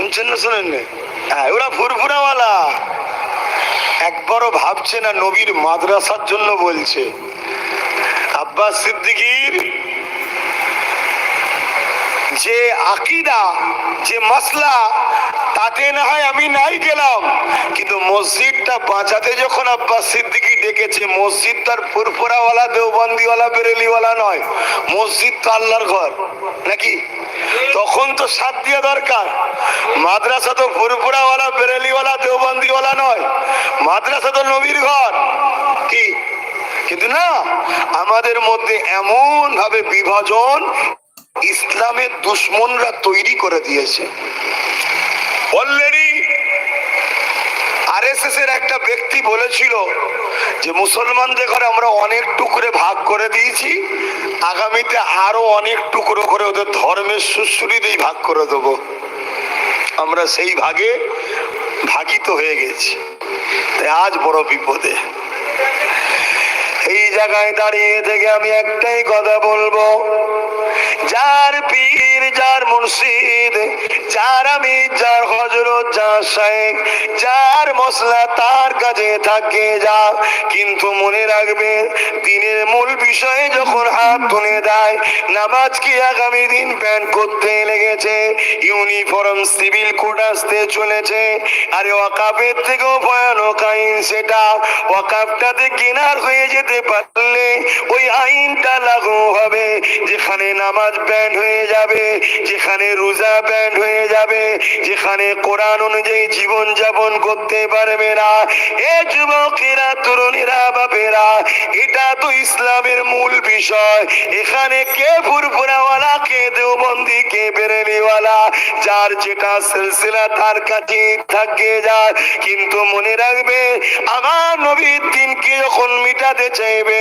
শুনছেন না শোনেন না? হ্যাঁ ওরা ফুরফুরাওয়ালা একবারও ভাবছে না নবীর মাদ্রাসার জন্য বলছে। আব্বাস সিদ্দিকির যে আকিদা, যে মশলা তাতে না হয় আমি নাই গেলাম। কিন্তু মসজিদটা বাঁচাতে যখন আব্বাস সিদ্দিকি ডেকেছে, মসজিদ তার ফুরফুরাওয়ালা, দেওবন্দিওয়ালা, বেরেলিওয়ালা নয়। মসজিদ তো আল্লাহর ঘর, নাকি? তখন তো সাথ দেওয়া দরকার। মাদ্রাসা তো ফুরফুরাওয়ালা বেরেলিওয়ালা, দেওবন্দিওয়ালা নয়। মাদ্রাসা তো নবীর ঘর। কি? কিন্তু না, আমাদের মধ্যে এমন ভাবে বিভাজন ইসলামের দুশ্মনরা তৈরি করে দিয়েছে। অলরেডি এর একটা ব্যক্তি বলেছিল যে মুসলমানদের ঘরে আমরা অনেক টুকরে ভাগ করে দিয়েছি, আগামীতে আরও অনেক টুকরো করে ওদের ধর্মের সুশ্রীতেই ভাগ করে দেব। আমরা সেই ভাগে ভাগিত হয়ে গেছি। তাই আজ বড় বিপদে। এই জায়গায় দাঁড়িয়ে থেকে আমি একটাই কথা বলব যার পীর, যার মুর্শিদ, যার আমি যার হজরত যার শাহেক যার মশলা তার কাছে থাকে যা। কিন্তু মনে রাখবে, দিনের মূল বিষয়ে যখন হাত তুলে দেয়, নামাজ কি আগামী দিন প্যান্ট করতে লেগেছে? ইউনিফর্ম, সিভিল কোড আসতে চলেছে। আরে ওয়াকাফের থেকেও ভয়ানক আইন সেটা। ওয়াকাফটাতে কেনার হয়ে যেতে পারলে, ওই আইনটা লাগু হবে, যেখানে নামাজ ব্যান্ড হয়ে যাবে, যেখানে রোজা ব্যান্ড হয়ে যাবে, যেখানে কোরআন অনুযায়ী জীবন যাপন করতে পারবে না। এ যুবকেরা, তরুণীরা, বাপেরা, এটা তো ইসলামের মূল বিষয়। এখানে কে ফুরফুরাওয়ালা কে দেওবন্দি, কে বেরেলিওয়ালা, যার যেটা সিলসিলা, তার কাছে থাকে যায়। কিন্তু মনে রাখবে আমার নবীর দিনকে যখন মিটাতে চাইবে,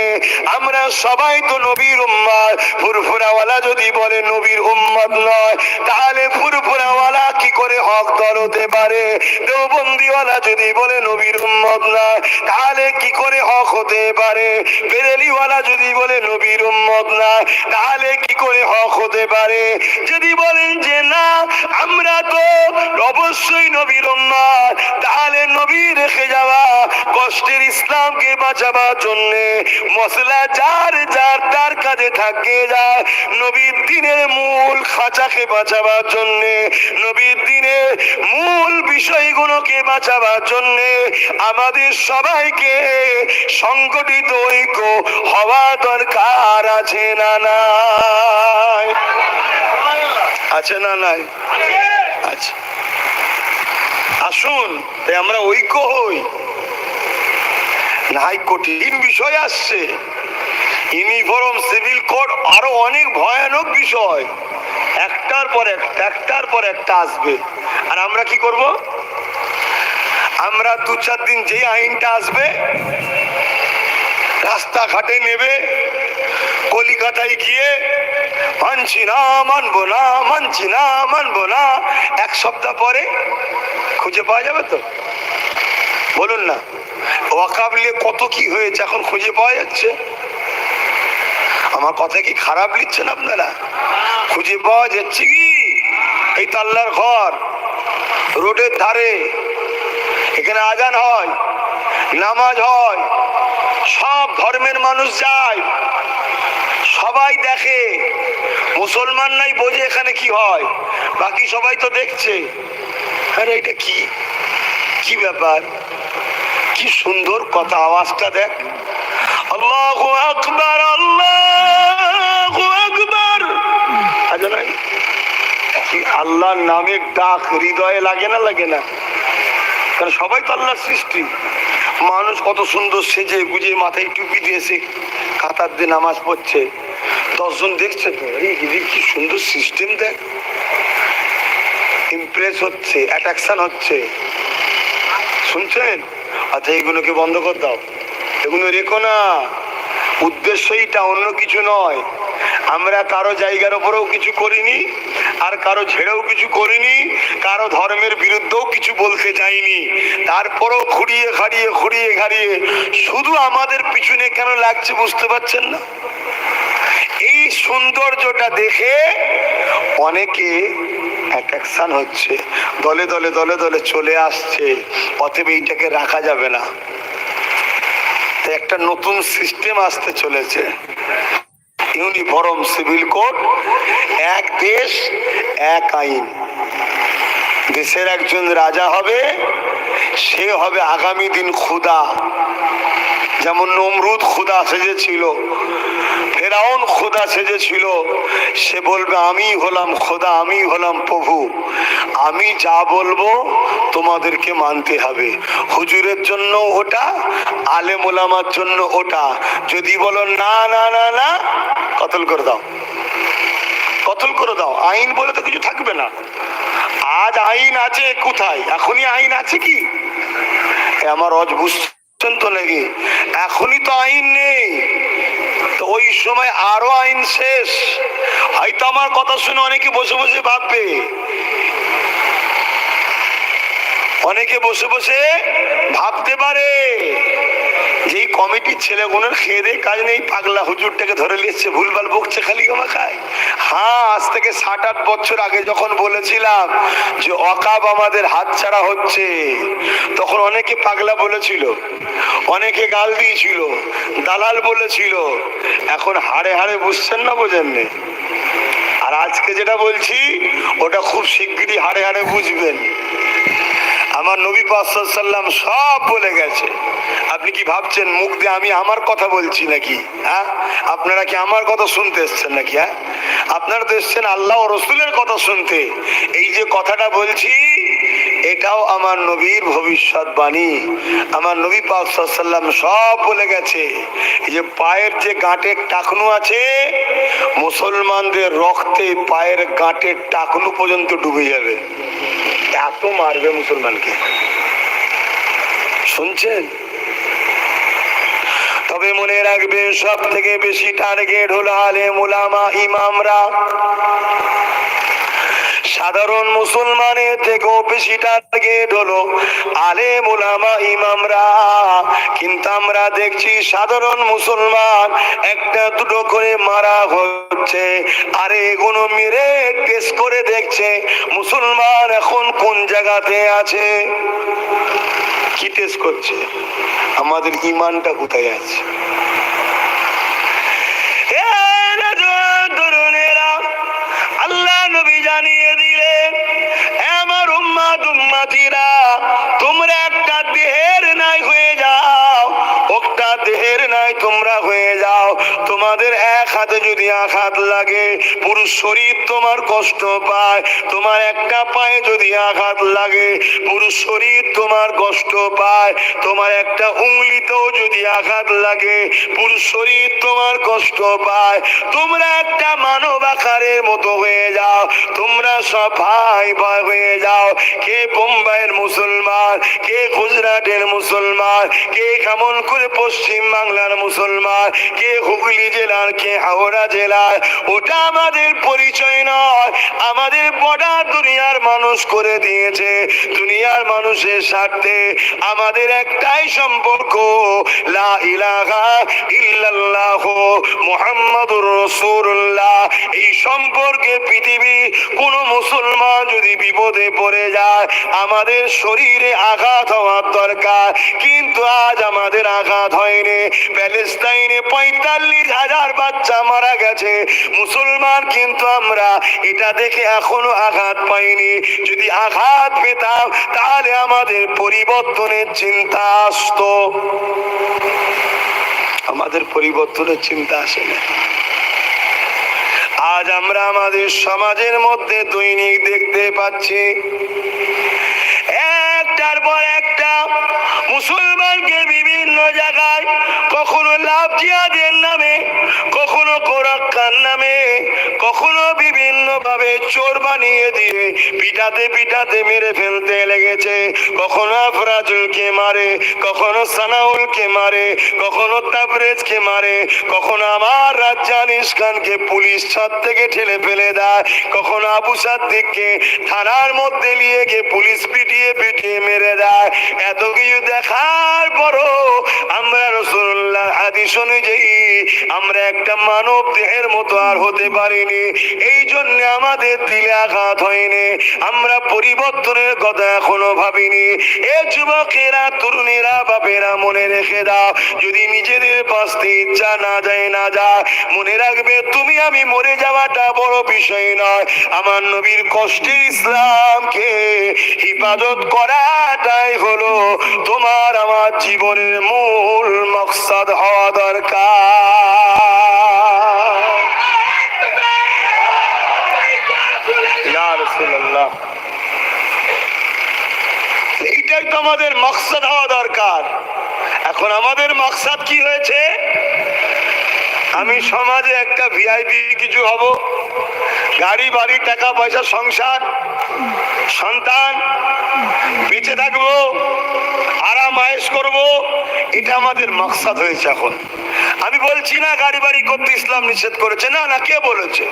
আমরা সবাই তো নবীর উম্মাদ ফুরফুরাওয়ালা যদি বলে নবীর উম্মত নয়। তাহলে ফুরফুরাওয়ালা কি করে হক দর হতে পারে? দেওবন্দিওয়ালা যদি বলে নবীর উম্মত নয়, তাহলে কি করে হক হতে পারে? বেরেলিওয়ালা যদি বলে নবীর উম্মত নয়, তাহলে কি করে হক হতে পারে? যদি বলেন যে না, আমরা তো অবশ্যই নবীর উম্মত। তাহলে নবী রেখে যাওয়া কষ্টের ইসলামকে বাঁচাবার জন্যে মশলা যার যার তার কাজে থাকে যায়। নবীর দিনের মূল খাঁচাকে বাঁচাবার জন্য, নবীর দিনের মূল বিষয়গুলোকে বাঁচাবার জন্য আমাদের সবাইকে সংগঠিত ঐক্য হওয়া দরকার আছে না নাই? আছে না নাই? আসুন, তাই আমরা ঐক্য হই। নাই কঠিন বিষয় আসছে। ইউনিফর্ম সিভিল কোড আরও অনেক ভয়ানক বিষয়। একটার পর একটা, একটার পর একটা আসবে। আর আমরা কি করব? আমরা দু চার দিন যে আইনটা আসবে, রাস্তাঘাটে নেবে, কলিকাতায় গিয়ে, মানছি না, মানবো না, মানছি না, মানবো না, এক সপ্তাহ পরে খুঁজে পাওয়া যাবে তো? বলুন না। ওয়াকাবলে কত কি হয়েছে এখন খুঁজে পাওয়া যাচ্ছে? আমার কথা কি খারাপ লিখছেন আপনারা? খুঁজে পাওয়া যাচ্ছে কি? এই তাল্লার ঘর, রোডের ধারে। এখানে আজান হয়, নামাজ হয়, সব ধর্মের মানুষ যায়। সবাই দেখে, মুসলমান নাই বোঝে এখানে কি হয়। বাকি সবাই তো দেখছে। আরে এটা কি? কি ব্যাপার? কি সুন্দর কথা, আওয়াজটা দেখ। আল্লাহু আকবার নাই আল্লাহর নামের ডাক হৃদয়ে লাগে না লাগে না? কারণ সবাই তো আল্লাহর সৃষ্টি। মানুষ কত সুন্দর সেজে গুজে, মাথায় টুপি দিয়েছে কাতার দিয়ে নামাজ পড়ছে। দশজন দেখছে তো কি সুন্দর সিস্টেম দেখ। ইমপ্রেস হচ্ছে অ্যাট্রাকশন হচ্ছে। শুনছেন? আচ্ছা এগুলোকে বন্ধ কর দাও। এগুলো রেখো না। উদ্দেশ্যইটা অন্য কিছু নয়। আমরা কারও জায়গার ওপরেও কিছু করিনি, আর কারও ছেড়েও কিছু করিনি, কারও ধর্মের বিরুদ্ধেও কিছু বলতে যাইনি তারপরও খুঁড়িয়ে খাড়িয়ে খুঁড়িয়ে খাড়িয়ে শুধু আমাদের পিছনে কেন লাগছে বুঝতে পারছেন না? এই সৌন্দর্যটা দেখে অনেকে অ্যাট্রাকশন হচ্ছে, দলে দলে দলে দলে চলে আসছে, অতএব এইটাকে রাখা যাবে না। একটা নতুন সিস্টেম আসতে চলেছে। ইউনিফর্ম সিভিল কোড, এক দেশ, এক আইন। দেশের একজন রাজা হবে, সে হবে আগামী দিন খুদা যেমন নমরুদ খুদা সেজেছিল, ফেরাউন খোদা সেজেছিল, সে বলবে আমি হলাম খোদা আমি হলাম প্রভু। আমি যা বলব তোমাদেরকে মানতে হবে। হুজুরের জন্য ওটা, আলেম ওলামার জন্য ওটা। যদি বলো না না না না, কতল করে দাও। কতল করে দাও। আইন বলে তো কিছু থাকবে না। আজ আইন আছে কোথায়? এখনই আইন আছে কি? আমার অজ বুঝছেন তো নাকি এখনই তো আইন নেই। তো ওই সময় আরও আইন শেষ। হয়তো আমার কথা শুনে অনেকে বসে বসে ভাববে অনেকে বসে বসে ভাবতে পারে যে কমিটির ছেলেগুলোর খেয়ে কাজ নেই, পাগলা হুজুরটাকে ধরে নিচ্ছে ভুলভাল বকছে খালি গামা খায় হ্যাঁ আজ থেকে ষাট আট বছর আগে যখন বলেছিলাম যে অকাব আমাদের হাত ছাড়া হচ্ছে, তখন অনেকে পাগলা বলেছিল, অনেকে গাল দিয়েছিল, দালাল বলেছিল, এখন হাড়ে হাড়ে বুঝছেন না বোঝেননি আর আজকে যেটা বলছি, ওটা খুব শিগগিরই হাড়ে হাড়ে বুঝবেন। আমার নবী সাল্লাম সব বলে গেছে। আপনি কি ভাবছেন, মুখ দিয়ে আমি আমার কথা বলছি নাকি? হ্যাঁ? আপনারা কি আমার কথা শুনতে এসছেন নাকি হ্যাঁ? আপনারা তো এসছেন আল্লাহ রসুলের কথা শুনতে। এই যে কথাটা বলছি, এটাও আমার নবীর ভবিষ্যৎবাণী আমার নবী সাল্লাম সব বলে গেছে, এই যে পায়ের যে গাঁটের টাকনু আছে, মুসলমানদের রক্তে পায়ের গাঁটের টাকনু পর্যন্ত ডুবে যাবে। এত মারবে মুসলমানকে। শুনছেন? তবে মনে রাখবে সব থেকে বেশি টার্গেট হলো আলে মুলামা ইমামরা। সাধারণ মুসলমানের থেকেও বেশি টার্গেট হলো আলে মুলামা ইমামরা। কিন্তু আমরা দেখছি সাধারণ মুসলমান একটা দুটো করে মারা হচ্ছে আরে এগুলো মেরে টেস্ট করে দেখছে মুসলমান এখন কোন জায়গাতে আছে? কি টেস্ট করছে? আমাদের ইমানটা কোথায় আছে? জানিয়ে দিলেন "এ আমার উম্মা উম্মাতিরা, তোমরা একটা দেহের নাই হয়ে যাও। একটা দেহের নাই তোমরা হয়ে যাও। তোমাদের হাতে যদি আঘাত লাগে পুরো শরীর তোমার কষ্ট পায়, তোমার একটা পায়ে যদি আঘাত লাগে পুরো শরীর তোমার কষ্ট পায়, তোমার একটা উঙ্গলিতেও যদি আঘাত লাগে পুরো শরীর তোমার কষ্ট পায়। তোমরা একটা মানব আকারের মতো হয়ে যাও, তোমরা সব ভাই ভাই হয়ে যাও। কে বোম্বাইয়ের মুসলমান, কে গুজরাটের মুসলমান, কে কেমন করে পশ্চিম বাংলার মুসলমান, কে হুগলি জেলার কে হাওড়া জেলায়। ওটা আমাদের পরিচয় নয়। আমাদের বড়া দুনিয়ার মানুষ করে দিয়েছে। দুনিয়ার মানুষের স্বার্থে আমাদের একটাই সম্পর্ক। লা ইলাহা ইল্লাল্লাহ মুহাম্মাদুর রাসূলুল্লাহ এই সম্পর্কে পৃথিবী, কোন মুসলমান যদি বিপদে পড়ে যায়, আমাদের শরীরে আঘাত হওয়ার দরকার। কিন্তু আজ আমাদের আঘাত হয়নি। প্যালেস্তাইনে পঁয়তাল্লিশ হাজার বাচ্চা মারা গেছে। মুসলমান কিন্তু আমরা এটা দেখে এখনও আঘাত পাইনি। যদি আঘাত পেতাম, তাহলে আমাদের পরিবর্তনের চিন্তা আসতো। আমাদের পরিবর্তনের চিন্তা আসে না। আজ আমরা আমাদের সমাজের মধ্যে দৈনিক দেখতে পাচ্ছি। একটার পর একটা মুসলমানকে বিভিন্ন জায়গায় কখনো লাভ জিয়াদের নামে, কখনো কোরাক্কার নামে, কখনো বিভিন্ন ভাবে চোর বানিয়ে দিয়ে পিটাতে পিটাতে মেরে ফেলতে লেগেছে। কখনো আফরাজুলকে মারে, কখনো সানাউলকে মারে, কখনো তাবরেজকে মারে, কখনো আমার রাজ্জানিস খানকে পুলিশ ছাদ থেকে ঠেলে ফেলে দেয়, কখনো আবু সাদ্দিককে থানার মধ্যে নিয়ে গিয়ে পুলিশ পিটিয়ে পিটিয়ে মেরে দেয়। এত কিছু দেখার পরও আমরা রসুল্লাহ হাদিস অনুযায়ী আমরা একটা মানব দেহের মতো আর হতে পারিনি। এই জন্য আমাদের দিলে আঘাত হয়নি। আমরা পরিবর্তনের কথা এখনও ভাবিনি। এ যুবকেরা, তরুণেরা, বাপেরা, মনে রেখে দাও, যদি নিজেদের বাঁচতে ইচ্ছা না যায় না যায়, মনে রাখবে তুমি আমি মরে যাওয়াটা বড় বিষয় নয়। আমার নবীর কষ্টের ইসলামকে হিফাজত করাটাই হলো তোমার আমার জীবনের মূল মকসদ হওয়া দরকার। এইটাই তো আমাদের মকসাদ হওয়া দরকার। এখন আমাদের মকসদ কি হয়েছে? আমি সমাজে একটা ভিআইপি কিছু হব। গাড়ি, বাড়ি, টাকা, পয়সা, সংসার, সন্তান, বেঁচে থাকব। আয়েস করব, এটা আমাদের মাকসাদ হয়েছে এখন। আমি বলছি না, গাড়ি বাড়ি করতে ইসলাম নিষেধ করেছে। না না, কে বলেছে?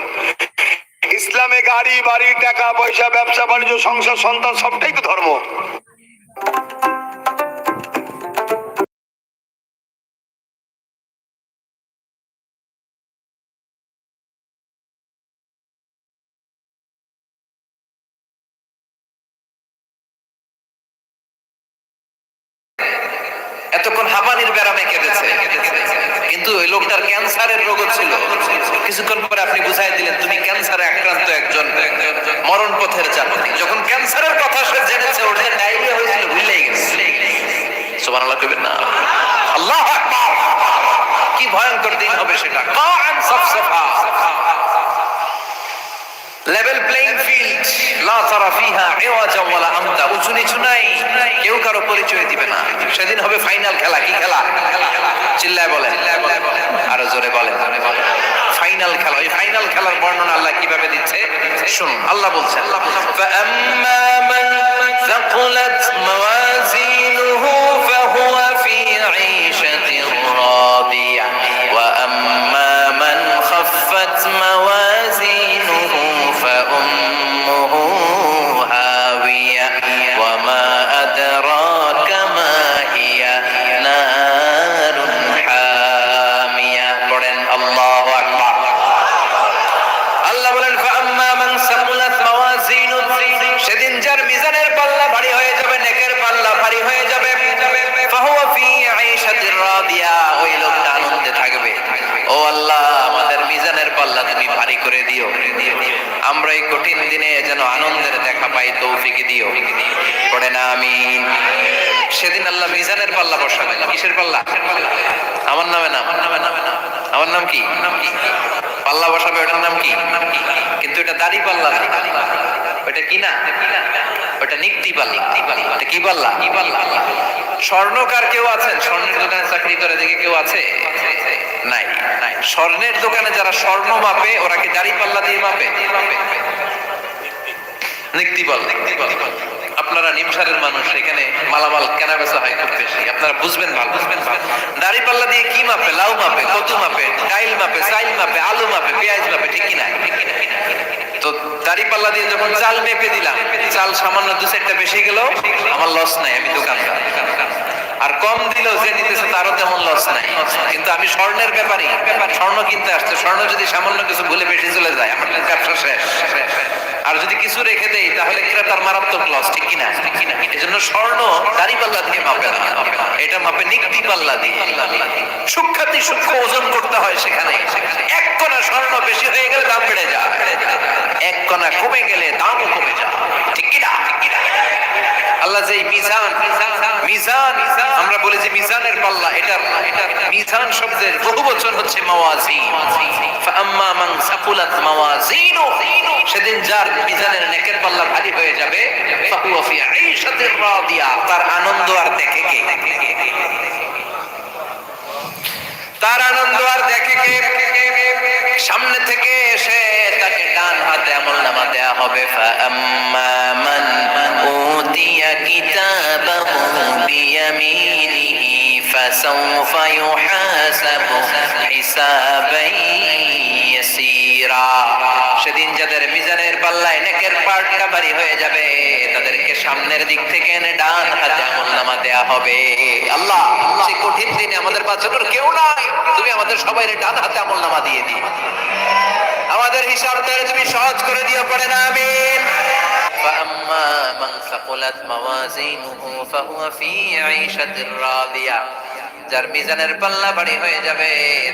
ইসলামে গাড়ি, বাড়ি, টাকা, পয়সা, ব্যবসা, বাণিজ্য, সংসার, সন্তান, সবটাই তো ধর্ম। হাঁপানির ব্যারামে কেঁদেছে। কিন্তু ওই লোকটার ক্যান্সারের রোগ ছিল। কিছুক্ষণ পরে আপনি বুঝাই দিলেন, তুমি ক্যান্সারে আক্রান্ত একজন মরণ পথের যাত্রী যখন ক্যান্সারের কথা সে জেনেছে, ওর যে ডায়রিয়া হয়েছিল, ভুলেই গেছে। সুবহানাল্লাহ কইবেন না। আল্লাহ কি ভয়ঙ্কর দিন হবে সেটা। সাফসাফা। লেভেল প্লেইং ফিল্ড লা তারা ফিহা ওয়ালা আমতা উঁচু নিচু নাই। কেউ কারও পরিচয় দিবে না। সেদিন হবে ফাইনাল খেলা। কি খেলা? চিল্লায় বলে। আরও জোরে বলে। ফাইনাল খেলা। ওই ফাইনাল খেলার বর্ণনা আল্লাহ কীভাবে দিচ্ছে? শুনুন। আল্লাহ বলছে আল্লাহ ফাআম্মা মান সাকুলাত মাওয়াজিন দাড়ি পাল্লা না ওটা কি না? ওটা নিক্তি পাল্লা। ওটা কি পাল্লা? কি পাল্লা স্বর্ণকার কেউ আছেন? স্বর্ণের দোকানে চাকরি করে দেখে কেউ আছে? নাই। নাই স্বর্ণের দোকানে যারা স্বর্ণ মাপে, ওরা কি দাড়ি পাল্লা দিয়ে মাপে? নিক্তি পাল্লা। আপনারা নিমসারের মানুষ, এখানে মালামাল কেনা বেচা হয় খুব বেশি। আপনারা বুঝবেন ভালো। বুঝবেন ভালো দাড়ি পাল্লা দিয়ে কি মাপে? লাউ মাপে কচু মাপে, ডাইল মাপে সাইল মাপে, আলু মাপে, পেঁয়াজ মাপে, ঠিক কিনা? তো দাড়ি পাল্লা দিয়ে যখন চাল মেপে দিলাম, চাল সামান্য দু চারটা বেশি গেল, আমার লস নাই, আমি দোকানদার। আর কম দিলেও যে নিতেছে তারও তেমন লস নাই। কিন্তু আমি স্বর্ণের ব্যাপারই স্বর্ণ কিনতে আসছে। স্বর্ণ যদি সামান্য কিছু ভুলে বেশি চলে যায়, আমার ব্যবসা শেষ। আর যদি কিছু রেখে দেই, তাহলে ক্রেতার মারাত্মক লস ঠিক কিনা? এই জন্য স্বর্ণ দাড়ি পাল্লা দিয়ে মাপে না। এটা মাপে নিক্তি পাল্লা দিয়ে। সূক্ষাতি সূক্ষ্ম ওজন করতে হয় সেখানে। এক কণা স্বর্ণ বেশি হয়ে গেলে দাম বেড়ে যায়। এক কণা কমে গেলে দামও কমে যায়। ঠিক কিনা? আল্লাহ যে মিজান মিজান, আমরা বলি যে মিজানের পাল্লা, এটা এটা মিজান শব্দের বহু বচন হচ্ছে মাওয়াজিন ফাম্মা মান সাকুলাত মাওয়াজিনু, সেদিন যার মিজানের নেকের পাল্লা ভারী হয়ে যাবে ফাহুয়া ফি আইশাতির রাদিয়া, তার আনন্দ আর দেখে কে? তার আনন্দ আর দেখে কে? সামনে থেকে এসে তাকে ডান হাতে আমল নামা দেয়া হবে। ফাআম্মা মান উতিয়া ইয়াসীরা সেদিন যাদের মিজানের পাল্লায় নেকের পার্টটা ভারী হয়ে যাবে তাদেরকে সামনের দিক থেকে এনে ডান হাতে আমল নামা দেয়া হবে আল্লাহ সেই কঠিন দিনে আমাদের বাঁচানোর কেউ নাই তুমি আমাদের সবাই ডান হাতে আমল নামা দিয়ে দিও আমাদের হিসাব তাহলে তুমি সহজ করে দিও পড়ে না আমিন فأما من ثقلت موازينه فهو في عيشة راضية যার মিজানের পাল্লা বাড়ি হয়ে যাবে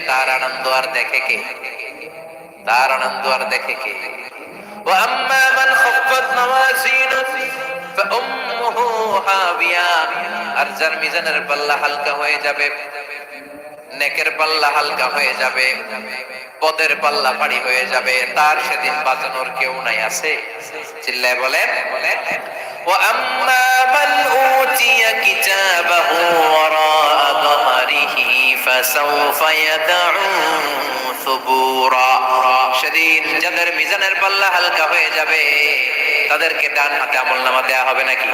তার আনন্দ আর দেখে কে তার আনন্দ আর দেখে কে وأما من خفت موازينه فأمه هاوية আর যার মিজানের পাল্লা হালকা হয়ে যাবে নেকের পাল্লা হালকা হয়ে যাবে পদের পাল্লা ভারী হয়ে যাবে তার সেদিন বাঁচানোর কেউ নাই আছে চিল্লায় বলেন وأما من أوتي كتابه وراء ظهره فسوف يدعو ثبورا সেদিন যাদের মিজানের পাল্লা হালকা হয়ে যাবে তাদেরকে ডান হাতে আমল নামা দেওয়া হবে নাকি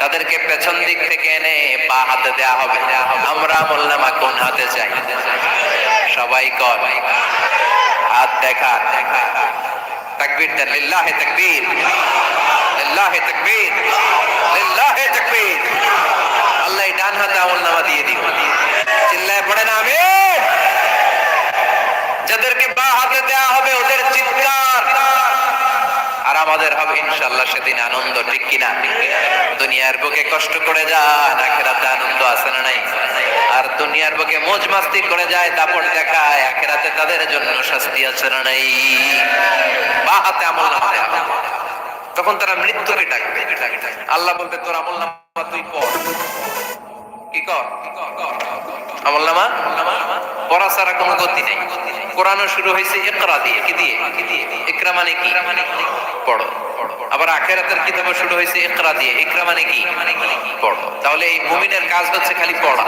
তাদেরকে পেছন দিক থেকে এনে পা হাতে দেওয়া হবে আমরা আমল নামা কোন হাতে চাই সবাই কর হাত দেখা তাকবীর দেন লিল্লাহে তাকবীর লিল্লাহে তাকবীর লিল্লাহে তাকবীর আল্লাহ এই ডান হাতে আমল নামা দিয়ে দিন চিল্লায় পড়ে না আমিন যাদেরকে বা হাতে দেয়া হবে ওদের চিৎকার। আর আমাদের হবে ইনশাল্লাহ সেদিন আনন্দ, ঠিক কিনা? দুনিয়ার বুকে কষ্ট করে যান আখেরাতে আনন্দ আছে না নাই? আর দুনিয়ার বুকে মোজ মাস্তি করে যায়, দাপট দেখায়, আখেরাতে তাদের জন্য শাস্তি আছে না নাই? বা হাতে আমল হবে। তখন তারা মৃত্যুকে ডাকবে। আল্লাহ বলবে, তোর আমল নামা তুই পড়। কি নামা? পড়া ছাড়া কোনো গতি নেই। কোরআনও শুরু হয়েছে ইকরা দিয়ে। কি দিয়ে? ইকরা মানে কি? পড়ো। আবার আখেরাতের কিতাবও শুরু হয়েছে ইকরা দিয়ে। ইকরা মানে কি? পড়ো। তাহলে এই মুমিনের কাজ হচ্ছে খালি পড়া।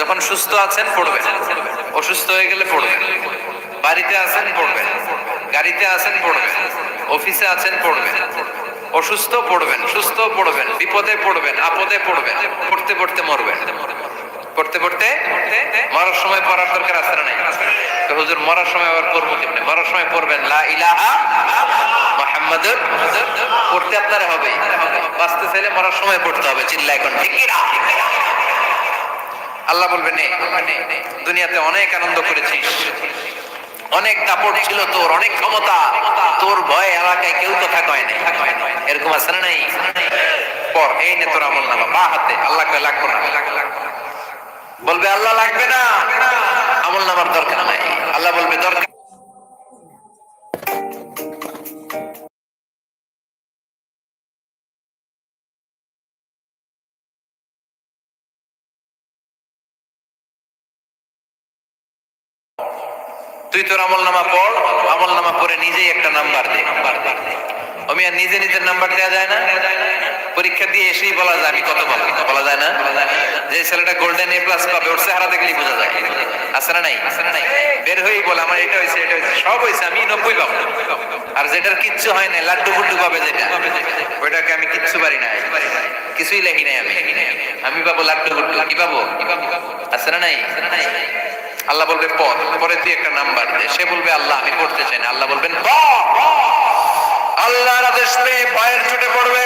যখন সুস্থ আছেন, পড়বেন। অসুস্থ হয়ে গেলে পড়বেন। বাড়িতে আছেন, পড়বেন। গাড়িতে আছেন, পড়বেন। অফিসে আছেন, পড়বেন। অসুস্থ পড়বেন, সুস্থ পড়বেন, বিপদে পড়বেন, আপদে পড়বেন, পড়তে পড়তে মরবেন। পড়তে পড়তে মরার সময় পড়ার দরকার আছে না নাই? তো হুজুর, মরার সময় আবার পড়ব কেমনে? মরার সময় পড়বেন, লা ইলাহা পড়তে হবে। বাঁচতে চাইলে মরার সময় পড়তে হবে চিল্লা এখন ঠিক আল্লাহ বলবেন দুনিয়াতে অনেক আনন্দ করেছিস। অনেক দাপট ছিল তোর, অনেক ক্ষমতা। তোর ভয় এলাকায় কেউ কথা কয় নাই। এরকম আছে না নাই? পর এই নে তোর আমল নামা বা হাতে, আল্লাহ কয় লাগবো না বলবে, আল্লাহ লাগবে না। আমল নামার দরকার নাই। আল্লাহ বলবে, দরকার তুই তোর আমল নামা পড়, আমল নামা পড়ে নিজেই একটা নাম্বার দে। নিজে নিজের নাম্বার দেওয়া যায় না? পরীক্ষা দিয়ে এসেই বলা যায়, আমি কত বলা বলা যায় না? যে ছেলেটা গোল্ডেন এ প্লাস পাবে, ওর চেহারা দেখলেই বোঝা যায়। না নাই? বের হয়েই বলে, আমার এটা হয়েছে এটা হয়েছে, সব হয়েছে, আমি নব্বই পাবো। আর যেটার কিচ্ছু হয় না, লাড্ডু ফুড্ডু পাবে যেটা। ওইটাকে আমি কিচ্ছু পারি না। কিছুই লেখি নাই আমি। আমি পাবো লাড্ডু ফুড্ডু। কি পাবো? আছে না নাই? আল্লাহ বলবে পড় পরে তুই একটা নাম্বার দে। সে বলবে, আল্লাহ, আমি পড়তে চাই না। আল্লাহ বলবেন পড় আল্লাহর আদেশ পেয়ে ভয়ের চোটে পড়বে।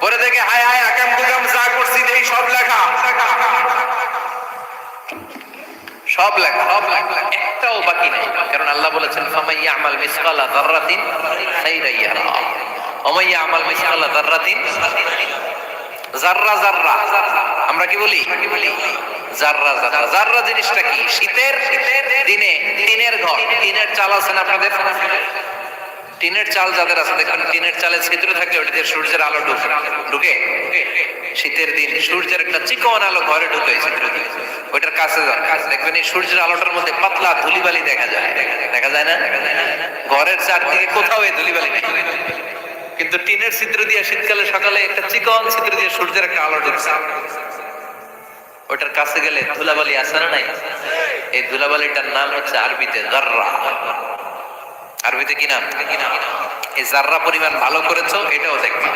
পরে দেখে, হায় হায়, আকাম কুকাম যা করছি, এই সব লেখা। সব একটাও বাকি নাই। কারণ আল্লাহ বলেছেন ফামাইয়া আমাল মিসকালা যাররাতিন খাইরান ইয়ারা। ওমাইয়া আমাল মিসকালা যাররাতিন জাররা জাররা আমরা কি বলি কি বলি? জাররা জাররা জাররা জিনিসটা কি? শীতের দিনে, টিনের ঘর। টিনের চাল আছে না আপনাদের? টিনের চাল যাদের আছে টিনের ছিদ্র থাকে, ওটাতে সূর্যের আলো ঢুকে। ঢুকে? শীতের দিন সূর্যের একটা চিকন আলো ঘরে ঢুকে ছিদ্র দিয়ে। ওইটার কাছে দেখবেন এই সূর্যের আলোটার মধ্যে পাতলা ধুলিবালি দেখা যায়। দেখা যায় না? ঘরের চারদিকে কোথাও এই ধুলিবালি নেই। কিন্তু টিনের ছিদ্র দিয়ে শীতকালে সকালে একটা চিকন ছিদ্র দিয়ে সূর্যের একটা আলো ঢুকছে। ওটার কাছে গেলে ধুলাবালি আছে না নাই? এই ধুলাবালিটার নাম হচ্ছে আরবিতে জাররা। আরবিতে কি নাম? এই জাররা পরিমাণ ভালো করেছ, এটাও দেখবা।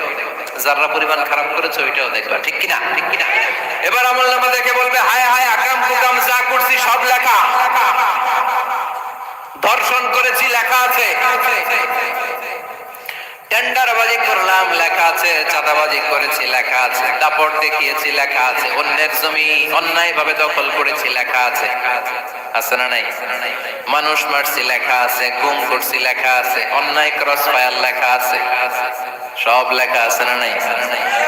পরিমাণ খারাপ করেছ, এটাও দেখবা। ঠিক কিনা? ঠিক এবার আমল নামা দেখে বলবে, হায় হায়, আকাম কুকাম যা করছি, সব লেখা। ধর্ষণ করেছি, লেখা আছে। টেন্ডারবাজি করলাম, লেখা আছে, চাঁদাবাজি করেছি, লেখা আছে, দাপট দেখিয়েছি, লেখা আছে, অন্যের জমি অন্যায় ভাবে দখল করেছি, লেখা আছে আছে। না নাই? মানুষ মারছি, লেখা আছে, গুম করছি, লেখা আছে, অন্যায় ক্রস ফায়ার লেখা আছে। সব লেখা আছে না নাই?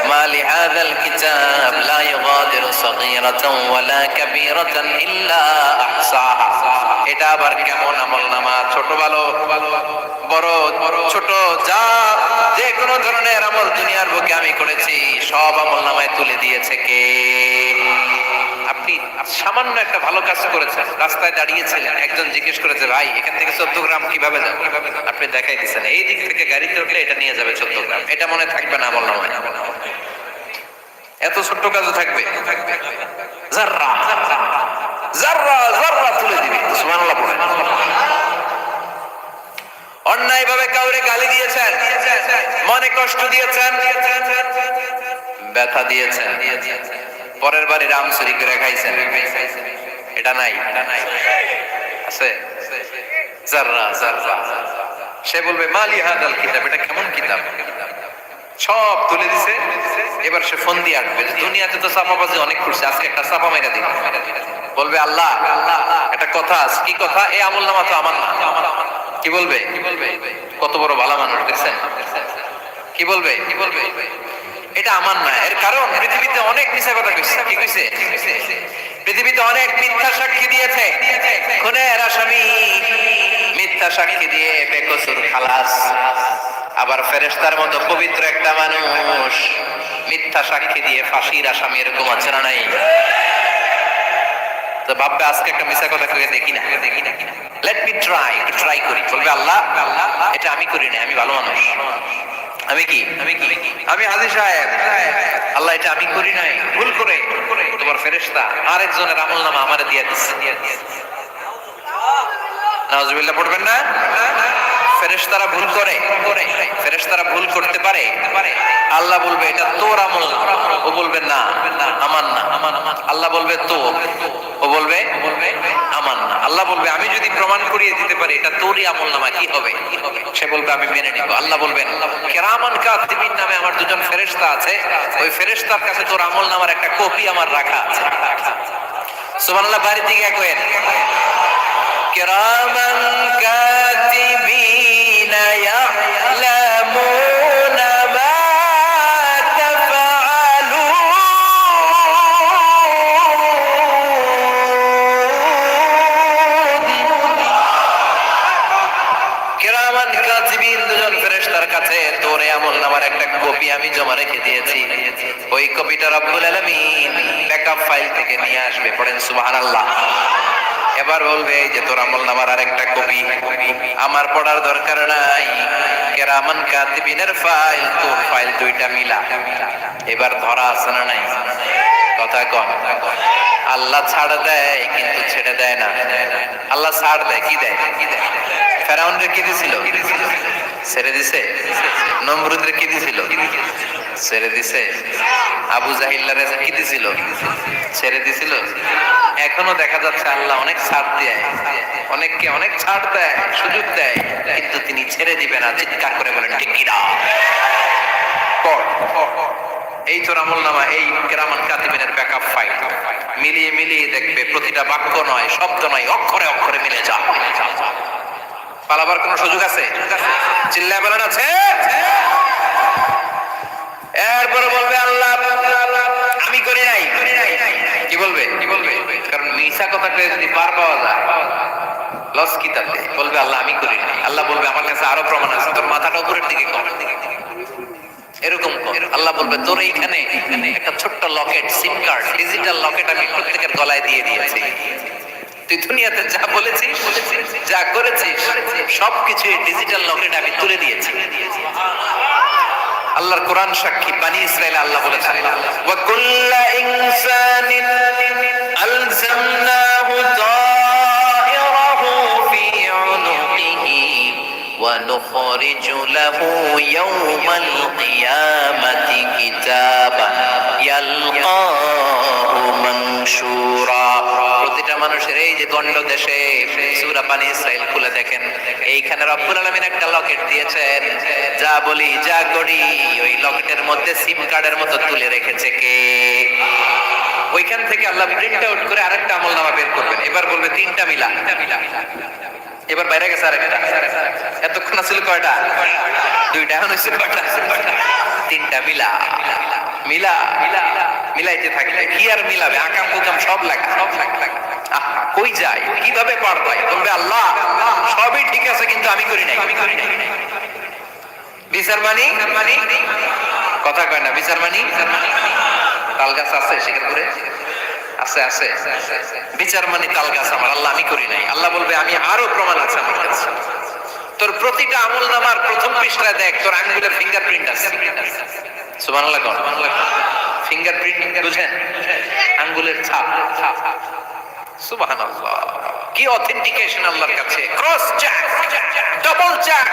মালি হাদাল কিতাব লা ইগাদিরু সগীরাতান ওয়ালা কাবীরাতান ইল্লা আহসাহা। এটা আবার কেমন আমল নামা? ছোট ভালো বড়, ছোট, যা যে কোনো ধরনের আমল দুনিয়ার বুকে আমি করেছি, সব আমল নামায় তুলে দিয়েছে কে? আপনি সামান্য একটা ভালো কাজ করেছেন, রাস্তায় দাঁড়িয়েছিলেন, একজন জিজ্ঞেস করেছে, ভাই, এখান থেকে চোদ্দ গ্রাম কীভাবে যাবে? আপনি দেখাই দিচ্ছেন এই দিক থেকে গাড়িতে উঠলে এটা নিয়ে যাবে চোদ্দ গ্রাম, এটা মনে থাকবে না আমল নামায় এত ছোট্ট কাজও থাকবে? জাররা জাররা জাররা তুলে দিবে। সুবহানাল্লাহ অন্যায় ভাবে কাউরে গালি দিয়েছেন, মনে কষ্ট দিয়েছেন, ব্যথা দিয়েছেন। পরের বাড়ি রাম চুরি করে খাইছেন এটা নাই। আছে? সে বলবে, মালি হাদাল কিতাব, এটা কেমন কিতাব? সব তুলে দিছে। এবার সে ফোন দিয়ে আটবে দুনিয়াতে তো চাপাবাজি অনেক করছে, আজকে একটা চাপা মেরা দিন বলবে, আল্লাহ, একটা কথা আছে। কি কথা? এই আমল নামা তো আমার না। কি বলবে? কি বলবে কত বড় ভালো মানুষ, দেখছেন? কি বলবে কি বলবে? এটা আমার না। এর কারণ পৃথিবীতে অনেক মিথ্যা কথা কি কইছে? পৃথিবীতে অনেক মিথ্যা সাক্ষী দিয়েছে। খুনের আসামি মিথ্যা সাক্ষী দিয়ে বেকসুর খালাস। আবার ফেরেশতার মতো পবিত্র একটা মানুষ মিথ্যা সাক্ষী দিয়ে ফাঁসির আসামি এরকম না নাই? তো ভাববে আজকে একটা মিথ্যা কথা কয়ে দেখি না দেখি না লেট মি ট্রাই ট্রাই করি। বলবে, আল্লাহ, এটা আমি করি না আমি ভালো মানুষ। আমি কি? আমি কি? আমি হাজি সাহেব। আল্লাহ এটা আমি করি নাই। ভুল করে। তোমার ফেরেশতা আরেকজনের আমল নামা আমার দিয়া দিচ্ছে দিয়া দিয়া নাউজুবিল্লাহ পড়বেন না? ফেরেশতারা ভুল করে, ফেরেশতারা ভুল করতে পারে। আল্লাহ বলবে, এটা তোর আমল ও বলবে, না, আমার না। আমার আল্লাহ বলবে, তো। ও বলবে, আমার না। আল্লাহ বলবে, আমি যদি প্রমাণ করিয়ে দিতে পারি, এটা তোরই আমল নামা, কি হবে? সে বলবে, আমি মেনে নিব। আল্লাহ বলবেন, কেরামান কাতিবিন নামে আমার দুজন ফেরেশতা আছে। ওই ফেরেশতার কাছে তোর আমল নামার একটা কপি আমার রাখা আছে। সুবহানাল্লাহ বাড়ি থেকে কয়েন كراما كاتبين يعلمون এবার বলবে যে তোর আমল নামার আরেকটা কপি। আমার পড়ার দরকার নাই। কেরামান কাতিবিনের ফাইল তোর ফাইল দুইটা মিলা। এবার ধরা আছে না নাই? কথা কম। আল্লাহ ছাড় দেয়, কিন্তু ছেড়ে দেয় না। আল্লাহ ছাড় দেয়, কি দেয়? কি দেয় ফেরাউনরে কি দিছিল? ছেড়ে দিছে? নমরুদরে কি দিছিল? ছেড়ে দিছে? আবু জাহিল্লারে কি দিছিল? ছেড়ে দিছিল? এখনও দেখা যাচ্ছে আল্লাহ অনেক ছাড় দেয়। অনেককে অনেক ছাড় দেয়, সুযোগ দেয়, কিন্তু তিনি ছেড়ে দিবে না, চিৎকার করে বলেন পড় এই তোর আমল নামা এই গ্রামান কাতিবিনের ব্যাকআপ ফাইল মিলিয়ে মিলিয়ে দেখবে প্রতিটা বাক্য নয়, শব্দ নয়, অক্ষরে অক্ষরে মিলে যা। পালাবার কোন সুযোগ আছে? চিল্লায় বলেন, আছে। এরপরে বলবে, আল্লাহ, আমি করি নাই। কি বলবে? কি বলবে কারণ মিশা কথাটা যদি পার পাওয়া যায় লস কি তাতে? বলবে, আল্লাহ, আমি করি নাই। আল্লাহ বলবে, আমার কাছে আরও প্রমাণ আছে, তোর মাথাটা উপরের দিকে কর। এরকম আল্লাহ বলবে, তোর এইখানে একটা ছোট্ট locket sim card digital locket আমি প্রত্যেকের গলায় দিয়ে দিয়েছি। তুই দুনিয়াতে যা বলেছিস, যা করেছিস সবকিছু ডিজিটাল লকেট আমি তুলে দিয়েছি। আল্লাহর কোরআন সাক্ষী বানি ইসরায়েল আল্লাহ বলেছেন ওয়া কুল্লা ইনসানিন আলজামনাহু তায়রাহু ফি উনুকিহি ওয়া নুখরিজু লাহু ইয়াওমাল কিয়ামাতি কিতাবা। ইয়ালকাহু মানশুরা। প্রতিটা মানুষের এই যে গন্ড দেশে সুরা পানি ইসরাইল খুলে দেখেন, এইখানে রব্বুল আলমিন একটা লকেট দিয়েছেন, যা বলি, যা করি, ওই লকেটের মধ্যে সিম কার্ডের মতো তুলে রেখেছে কে? ওইখান থেকে আল্লাহ প্রিন্ট আউট করে আরেকটা আমল নামা বের করবেন। এবার বলবে তিনটা মিলা। এবার বাইরে গেছে আরেকটা। এতক্ষণ ছিল কয়টা? দুইটা, এখন হয়েছে কয়টা? তিনটা মিলা। মিলা মিলা মিলাইতে থাকলে কি আর মিলাবে? আকাম কুকাম সব লাগে সব লাগে। কই যায়? কীভাবে পার পায় বলবে, আল্লাহ, সবই ঠিক আছে, কিন্তু আমি করি নাই। আমি করি নাই বিচার মানি মানি কথা কয় না, বিচার মানি তাল গাছ আছে সেখানে আছে আছে। বিচার মানি তাল গাছ আমার। আল্লাহ, আমি করি নাই। আল্লাহ বলবে, আমি আরও প্রমাণ আছে আমার কাছে। তোর প্রতিটা আমল নামার প্রথম পৃষ্ঠায় দেখ, তোর আঙ্গুলের ফিঙ্গারপ্রিন্ট আছে। সুবহানাল্লাহ কোন ফিঙ্গারপ্রিন্ট বুঝেন? আঙ্গুলের ছাপ। সুবহানাল্লাহ কি অথেন্টিকেশন আল্লাহর কাছে cross check double check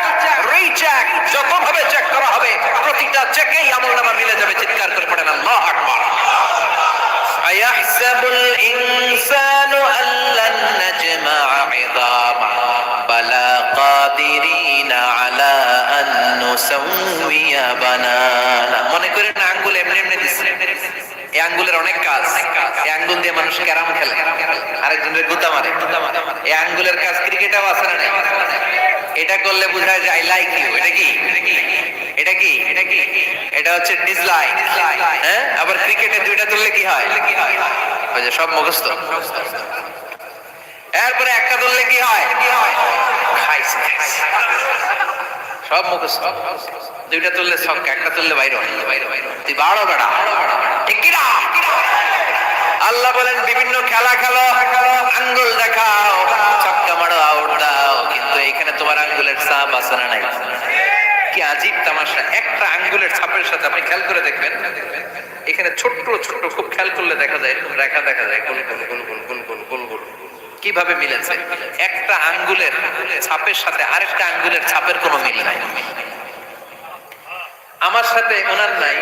recheck যত ভাবে চেক করা হবে প্রতিটা চেকেই আমল নামা মিলে যাবে চিৎকার করে পড়েন আল্লাহ আকবার أيحسب الإنسان أن لن نجمع عظامه بلى قادرين على أن نسوي بنانا মনে করেন আঙ্গুল এমনি এমনি দিচ্ছে এই আঙ্গুলের অনেক কাজ। এই আঙ্গুল দিয়ে মানুষ ক্যারাম খেলে। আরেকজনের গুতা মারে। এই আঙ্গুলের কাজ ক্রিকেটাও আছে না এটা করলে বোঝায় যে আই লাইক ইউ এটা কি? এটা কি? এটা কি এটা হচ্ছে ডিসলাইক হ্যাঁ? আবার ক্রিকেটে দুইটা তুললে কি হয়? সব মুখস্থ। এরপরে একটা তুললে কি হয়? খাইছে। সব মুখস্থ। দুইটা তুললে ছক্কা, একটা তুললে বাইরে। তুই বাড়ো বেড়া। আল্লাহ বলেন, বিভিন্ন খেলা খেলো, আঙ্গুল দেখাও, ছক্কা মারো আউট দাও। কিন্তু এখানে তোমার আঙ্গুলের চাপ আছে না নাই? কি আজীব তামাশা। একটা আঙ্গুলের ছাপের সাথে আপনি খেয়াল করে দেখবেন, এখানে ছোট্ট ছোট্ট খুব খেয়াল করলে দেখা যায়, রেখা দেখা কীভাবে মিলেছে? একটা আঙ্গুলের ছাপের সাথে আরেকটা আঙ্গুলের ছাপের কোনো মিল নাই। আমার সাথে ওনার নাই,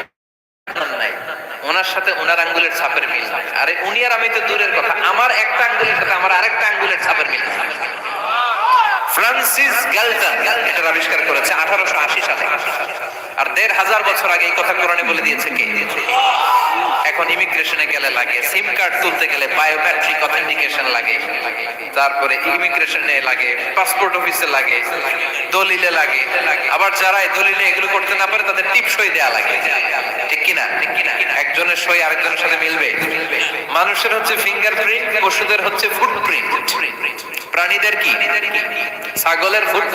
ওনার সাথে ওনার আঙ্গুলের ছাপের মিল নাই। আরে উনি আর আমি তো দূরের কথা। আমার একটা আঙ্গুলের সাথে আমার আরেকটা আঙ্গুলের ছাপের মিল। ফ্রান্সিস গ্যালটন আবিষ্কার করেছে আঠারোশো আশি সালে। আর দেড় হাজার বছর আগে এই কথা কোরআনে বলে দিয়েছে কে? এখন ইমিগ্রেশনে গেলে লাগে সিম কার্ড তুলতে গেলে বায়োমেট্রিক অথেন্টিকেশন লাগে, তারপরে ইমিগ্রেশনে লাগে পাসপোর্ট অফিসে লাগে, দলিলে লাগে, আবার যারা এই দলিলে এগুলো করতে না পারে তাদের টিপ সই দেয়া লাগে, ঠিক কিনা? ঠিক কিনা একজনের সই আরেকজনের সাথে মিলবে? মানুষের হচ্ছে ফিঙ্গারপ্রিন্ট পশুদের হচ্ছে ফুটপ্রিন্ট প্রাণীদের কি? ছাগলের ফুটপ্রিন্ট